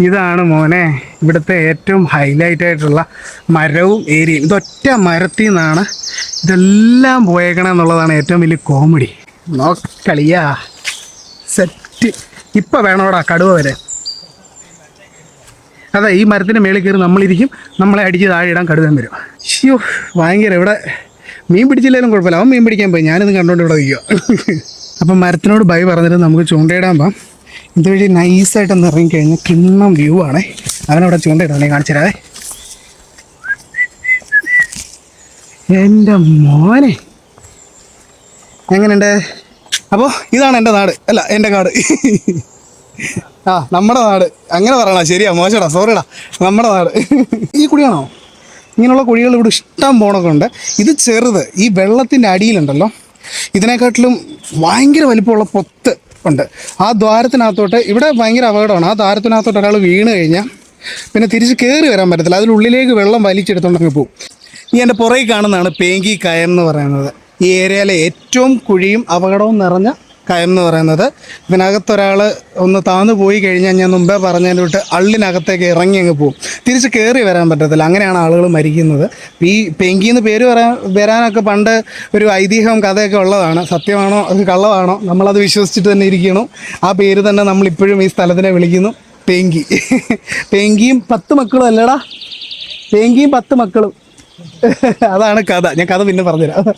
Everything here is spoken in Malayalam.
ഇതാണ് മോനെ ഇവിടുത്തെ ഏറ്റവും ഹൈലൈറ്റ് ആയിട്ടുള്ള മരവും ഏരിയയും. ഇതൊറ്റ മരത്തിൽ നിന്നാണ് ഇതെല്ലാം പോയേക്കണം എന്നുള്ളതാണ് ഏറ്റവും വലിയ കോമഡി നോക്കളിയാ സെറ്റ് ഇപ്പം വേണോടാ കടുവ വരെ. അതെ ഈ മരത്തിന്റെ മേളിൽ കയറി നമ്മളിരിക്കും. നമ്മളെ അടിച്ച് താഴെ ഇടാൻ കടുവൻ വരും. ഷ്യൂ ഭയങ്കര ഇവിടെ മീൻ പിടിച്ചില്ലെങ്കിലും കുഴപ്പമില്ല. അവൻ മീൻ പിടിക്കാൻ പോയി. ഞാനിത് കണ്ടുകൊണ്ട് ഇവിടെ വയ്ക്കുക അപ്പം മരത്തിനോട് ബൈ പറഞ്ഞിട്ട് നമുക്ക് ചൂണ്ടയിടാൻ പോകാം ഇതുവഴി ഒന്ന് ഇറങ്ങിക്കഴിഞ്ഞാൽ കിണ്ണം വ്യൂ ആണേ. അവനവിടെ ചൂണ്ടയിടാൻ കാണിച്ചു എന്റെ മോനെ. എങ്ങനെയുണ്ട്? അപ്പോൾ ഇതാണ് എന്റെ നാട്. അല്ല എന്റെ കാട്. ആ നമ്മുടെ നാട്. അങ്ങനെ പറയണ? ശരിയാ മോശടാ സോറിടാ നമ്മുടെ നാട്. ഈ കുടിയാണോ? ഇങ്ങനെയുള്ള കുഴികൾ ഇവിടെ ഇഷ്ടം പോണൊക്കെ ഉണ്ട്. ഇത് ചെറുത്. ഈ വെള്ളത്തിന്റെ അടിയിലുണ്ടല്ലോ. ഇതിനെക്കാട്ടിലും ഭയങ്കര വലിപ്പമുള്ള പൊത്ത്. ഉണ്ട്. ആ ദ്വാരത്തിനകത്തോട്ട് ഇവിടെ ഭയങ്കര അപകടമാണ്. ആ ദ്വാരത്തിനകത്തോട്ട് ഒരാൾ വീണ് കഴിഞ്ഞാൽ പിന്നെ തിരിച്ച് കയറി വരാൻ പറ്റത്തില്ല. അതിനുള്ളിലേക്ക് വെള്ളം വലിച്ചെടുത്തോണ്ടങ്ങ് പോകും ഈ എന്റെ പുറകിൽ കാണുന്നതാണ് പേങ്കി കയർ എന്ന് പറയുന്നത്. ഈ ഏരിയയിലെ ഏറ്റവും കുഴിയും അപകടവും നിറഞ്ഞ കയർ എന്ന് പറയുന്നത്. ഇതിനകത്തൊരാൾ ഒന്ന് താന്നു പോയി കഴിഞ്ഞാൽ ഞാൻ മുമ്പേ പറഞ്ഞതിന്റെ വിട്ട് അള്ളിനകത്തേക്ക് ഇറങ്ങി അങ്ങ് പോകും തിരിച്ച് കയറി വരാൻ പറ്റത്തില്ല. അങ്ങനെയാണ് ആളുകൾ മരിക്കുന്നത്. ഈ പെങ്കി എന്ന് പേര് വരാൻ വരാനൊക്കെ പണ്ട് ഒരു ഐതിഹ്യവും കഥയൊക്കെ ഉള്ളതാണ്. സത്യമാണോ? അത് കള്ളമാണോ? നമ്മളത് വിശ്വസിച്ചിട്ട് തന്നെ ഇരിക്കണം. ആ പേര് തന്നെ നമ്മളിപ്പോഴും ഈ സ്ഥലത്തിനെ വിളിക്കുന്നു. പെങ്കി. പെങ്കിയും പത്ത് മക്കളും അല്ലടാ. പെങ്കിയും പത്ത് മക്കളും. അതാണ് കഥ. ഞാൻ കഥ പിന്നെ പറഞ്ഞുതരാം.